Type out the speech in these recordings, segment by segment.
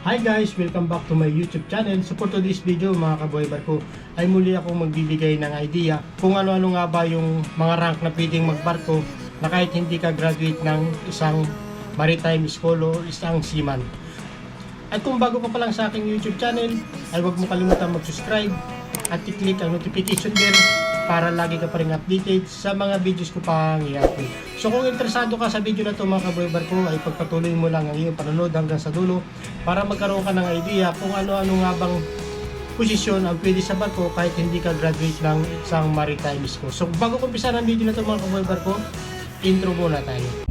Hi guys! Welcome back to my YouTube channel. So for today's video mga kaboy barko ay muli akong magbibigay ng idea kung ano-ano nga ba yung mga rank na pwedeng magbarko na kahit hindi ka graduate ng isang maritime school o isang seaman. At kung bago ka pa lang sa aking YouTube channel ay huwag mo kalimutan mag-subscribe at i-click ang notification bell para lagi ka pa rin updated sa mga videos ko pang i-upload. So kung interesado ka sa video na to mga kaboy barko ay pagpatuloy mo lang ang iyong panonood hanggang sa dulo para magkaroon ka ng idea kung ano-ano nga bang posisyon ang pwede sa barko kahit hindi ka graduate ng isang maritime school. So bago ko umpisa ng video na to mga kaboy barko, intro muna tayo.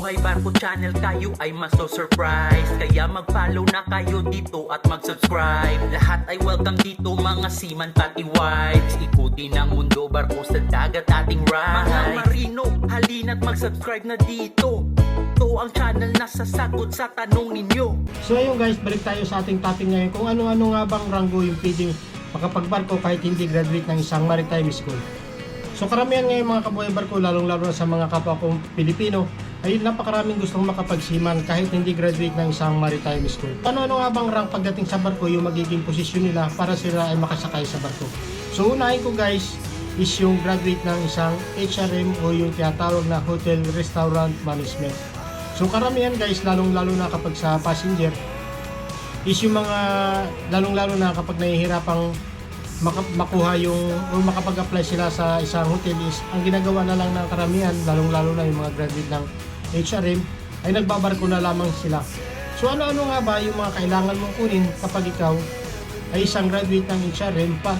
Buhay Barko Channel tayo ay maso-surprise Kaya mag-follow na kayo dito at mag-subscribe Lahat ay welcome dito mga seaman pati wives Ikutin ang mundo barko sa dagat ating ride Mga marino, halina't mag-subscribe na dito Ito ang channel na sasagot sa tanong ninyo So ayun guys, balik tayo sa ating topic ngayon kung ano-ano nga bang ranggo yung pwedeng makapagbarko kahit hindi graduate ng isang maritime school. So karamihan ngayon mga kabuhay barko, lalong-lalo na sa mga kapwa kong Pilipino, ay napakaraming gustong makapagsiman kahit hindi graduate ng isang maritime school. Ano-ano nga bang rank pagdating sa barko yung magiging posisyon nila para sila ay makasakay sa barko? So unahin ko guys is yung graduate ng isang HRM o yung tinatawag na Hotel Restaurant Management. So karamihan guys, lalong-lalo na kapag sa passenger, is yung mga lalong-lalo na kapag nahihirapang makuha yung o makapag-apply sila sa isang hotel is ang ginagawa na lang ng karamihan lalong-lalo na yung mga graduate ng HRM ay nagbabarko na lamang sila. So ano-ano nga ba yung mga kailangan mong kunin kapag ikaw ay isang graduate ng HRM pa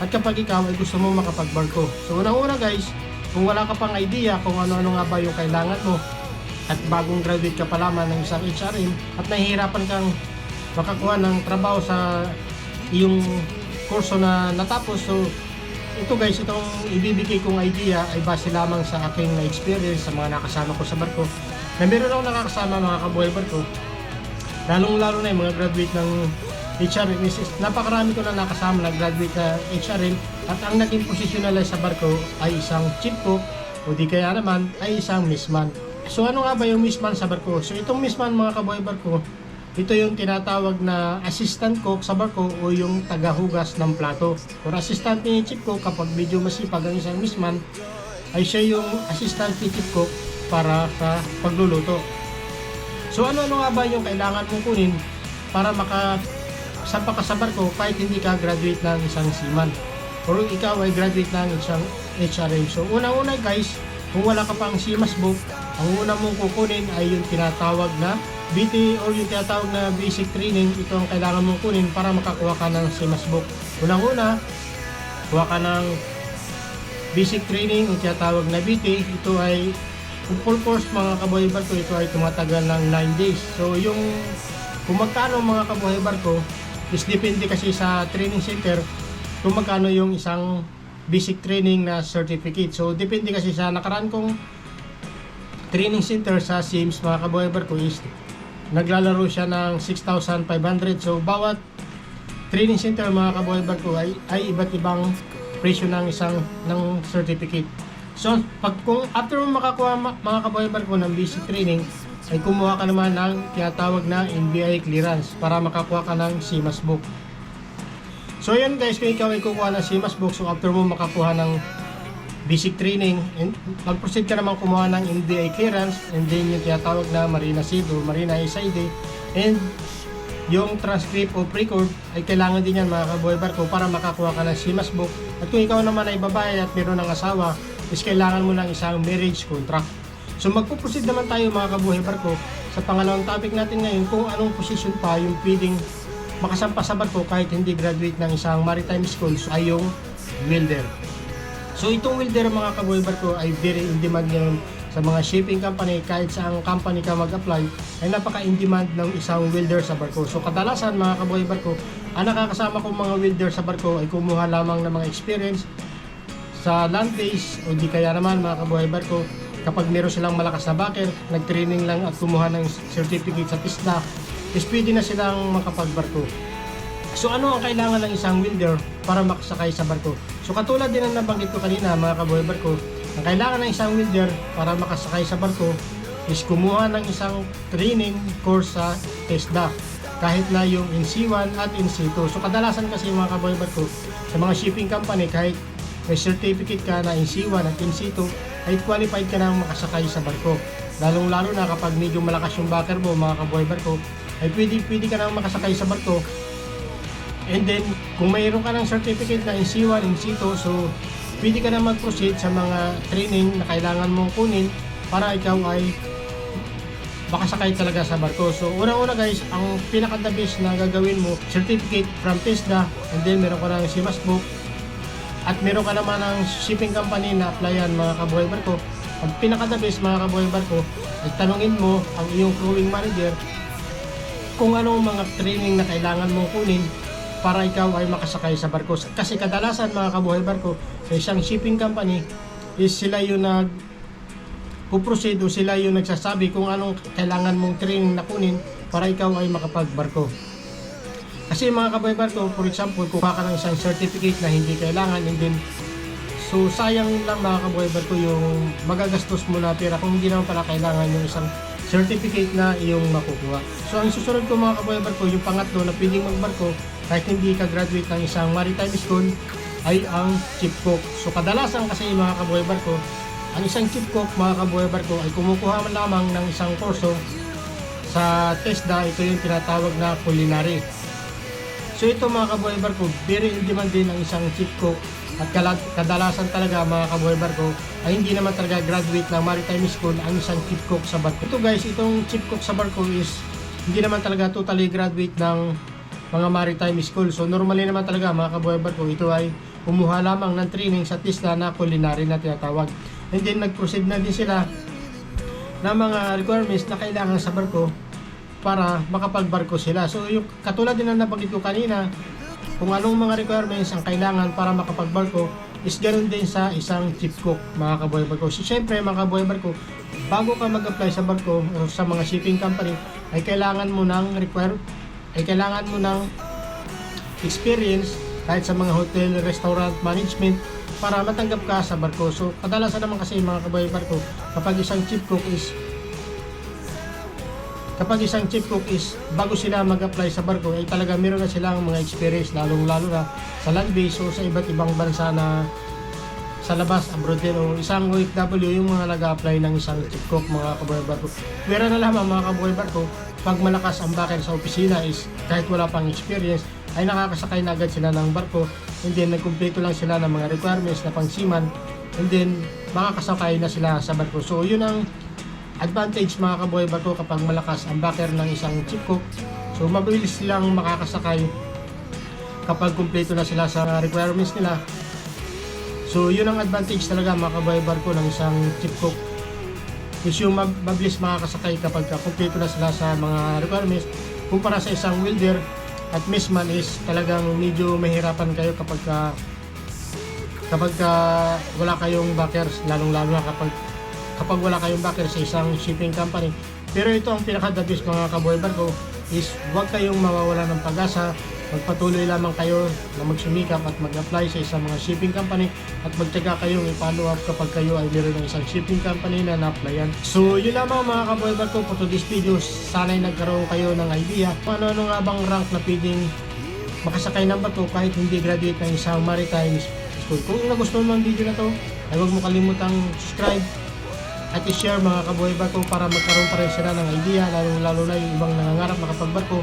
at kapag ikaw ay gusto mo makapagbarko. So unang-una guys, kung wala ka pang idea kung ano-ano nga ba yung kailangan mo at bagong graduate ka pa lamang ng isang HRM at nahihirapan kang makakuha ng trabaho sa iyong kurso na natapos. So, ito guys, itong ibibigay kong idea ay base lamang sa aking experience sa mga nakasama ko sa barko. Na meron akong nakakasama mga kabuhay barko. Lalong-lalo na yung mga graduate ng HRM. Is, is- napakarami ko na nakasama na graduate na HRM at ang naging posisyon nila sa barko ay isang chief cook o di kaya naman ay isang missman. So ano nga ba yung missman sa barko? So itong missman mga kabuhay barko, ito yung tinatawag na assistant cook sa barko o yung tagahugas ng plato. Or assistant ni chief cook kapag medyo masipag ang isang missman, ay siya yung assistant ni chief cook para sa pagluluto. So ano-ano nga ba yung kailangan mong kunin para maka sampa ka sa barko kahit hindi ka graduate ng isang seaman or ikaw ay graduate ng isang HRM. So unang-una guys, kung wala ka pang seaman's book, ang una mong kukunin ay yung tinatawag na BT or yung tinatawag na basic training. Ito ang kailangan mong kunin para makakuha ka ng seaman's book. Unang-una, kuha ka ng basic training o tinatawag na BT. Ito ay full course mga kabuhay barko, ito ay tumatagal ng 9 days. So yung kung magkano mga kabuhay barko, is depende kasi sa training center kung magkano yung isang basic training na certificate. So depende kasi sa nakaraan kong training center sa Sims mga kabuhay barko is naglalaro siya ng 6,500. So bawat training center mga kabuhay barko ay, ay iba't ibang presyo ng isang ng certificate. So, pag kung after mo makakuha ma- mga kabuhay barko ng basic training, ay kumuha ka naman ng tinatawag na NBI clearance para makakuha ka ng CMAS book. So yan guys, kung ikaw ay kukuha ng CMAS book, so after mo makakuha ng basic training, mag-proceed ka naman kumuha ng NBI clearance, and then yung tinatawag na Marina SID o Marina SID, and yung transcript o pre-record ay kailangan din yan mga kabuhay barko para makakuha ka ng CMAS book. At kung ikaw naman ay babae at meron ng asawa, is kailangan mo ng isang marriage contract. So magpuproceed naman tayo mga kabuhay barko sa pangalawang topic natin ngayon kung anong position pa yung pwedeng makasampa sa barko kahit hindi graduate ng isang maritime school so ay yung welder. So itong welder mga kabuhay barko ay very in demand ngayon sa mga shipping company kahit sa ang company ka mag-apply ay napaka in demand ng isang welder sa barko. So kadalasan mga kabuhay barko, ang nakakasama kong mga welder sa barko ay kumuha lamang ng mga experience sa land base o di kaya naman mga kabuhay barko kapag meron silang malakas na backer, nag-training lang at kumuha ng certificate sa TISDA, is pwede na silang makapagbarko. So ano ang kailangan ng isang welder para makasakay sa barko? So katulad din ng nabanggit ko kanina mga kabuhay barko, ang kailangan ng isang welder para makasakay sa barko is kumuha ng isang training course sa TESDA. kahit na yung NC1 at NC2. So kadalasan kasi mga kaboy barko sa mga shipping company kahit may certificate ka na NC1 at NC2 ay qualified ka na makasakay sa barko. Lalong lalo na kapag medyo malakas yung backer mo mga kaboy barko ay pwede, pwede ka na makasakay sa barko And then, kung mayroon ka ng certificate na NC1, NC2, so pwede ka na mag-proceed sa mga training na kailangan mong kunin para ikaw ay makasakay talaga sa barko. So, unang-una guys, ang pinaka-the best na gagawin mo, certificate from TESDA, and then meron ka ng CMAS book, at meron ka naman ng shipping company na applyan mga kabuhay barko. Ang pinaka-the best mga kabuhay barko, ay tanungin mo ang iyong crewing manager kung anong mga training na kailangan mong kunin para ikaw ay makasakay sa barko. Kasi kadalasan mga kabuhay barko sa isang shipping company is sila yung nag puproceed sila yung nagsasabi kung anong kailangan mong training na kunin para ikaw ay makapagbarko. Kasi mga kabuhay barko, for example, kuha ka ng isang certificate na hindi kailangan and then So sayang lang mga kabuhay barko yung magagastos mo na pera kung hindi naman pala kailangan yung isang certificate na iyong makukuha. So ang susunod ko mga kabuhay barko, yung pangatlo na pwedeng magbarko kahit hindi ka graduate ng isang maritime school ay ang chief cook. So kadalasan kasi mga kabuhay barko, ang isang chief cook mga kabuhay barko ay kumukuha man lamang ng isang kurso sa TESDA, ito yung tinatawag na culinary. So ito mga kabuhay barko, very in demand din ang isang chief cook at kadalasan talaga mga kabuhay barko ay hindi naman talaga graduate ng maritime school ang isang chief cook sa barko. Ito guys, itong chief cook sa barko is hindi naman talaga totally graduate ng mga maritime school. So normally naman talaga mga kabuhay barko, ito ay kumuha lamang ng training sa TISDA na culinary na tinatawag. And then nag-proceed na din sila ng mga requirements na kailangan sa barko para makapagbarko sila. So yung katulad din na nabanggit ko kanina, kung anong mga requirements ang kailangan para makapagbarko is ganoon din sa isang chief cook mga kabuhay barko. So syempre mga kabuhay barko, bago ka mag-apply sa barko o sa mga shipping company ay kailangan mo ng require ay kailangan mo ng experience kahit sa mga hotel, restaurant, management para matanggap ka sa barko. So, kadalasan naman kasi mga kabayo barko, kapag isang chief cook is kapag isang chief cook is bago sila mag-apply sa barko ay talaga meron na silang mga experience lalong lalo na sa land base o sa iba't ibang bansa na sa labas, abroad din o isang OFW yung mga nag-apply ng isang chief cook mga kabuhay barko. Pwera na lamang mga kabuhay barko, pag malakas ang backer sa opisina is kahit wala pang experience, ay nakakasakay na agad sila ng barko and then nagkumpleto lang sila ng mga requirements na pang seaman and then makakasakay na sila sa barko. So yun ang advantage mga kabuhay barko kapag malakas ang backer ng isang cook. So mabilis silang makakasakay kapag kumpleto na sila sa requirements nila So, yun ang advantage talaga mga kabahay barko ng isang chief cook. Is yung mabilis makakasakay kapag ka kumpleto na sila sa mga requirements. Kumpara sa isang welder at messman is talagang medyo mahirapan kayo kapag ka kapag ka wala kayong backers, lalong-lalo na kapag kapag wala kayong backer sa isang shipping company. Pero ito ang pinaka-the best mga kaboy barko is huwag kayong mawawala ng pag-asa. Magpatuloy lamang kayo na magsumikap at mag-apply sa isang mga shipping company at magtyaga kayong i-follow up kapag kayo ay meron ng isang shipping company na na-applyan. So yun lamang mga kaboy barko for today's video. Sana'y nagkaroon kayo ng idea kung ano-ano nga bang rank na pwedeng makasakay ng bato kahit hindi graduate ng isang maritime school. Kung nagustuhan mo ang video na to, ay huwag mo kalimutang subscribe at i-share mga kabuhay barko para magkaroon pa rin sila ng idea lalo lalo na yung ibang nangangarap makapagbarko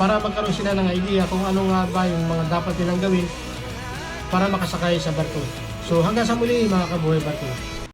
para magkaroon sila ng idea kung ano nga ba yung mga dapat nilang gawin para makasakay sa barko. So hanggang sa muli mga kabuhay barko.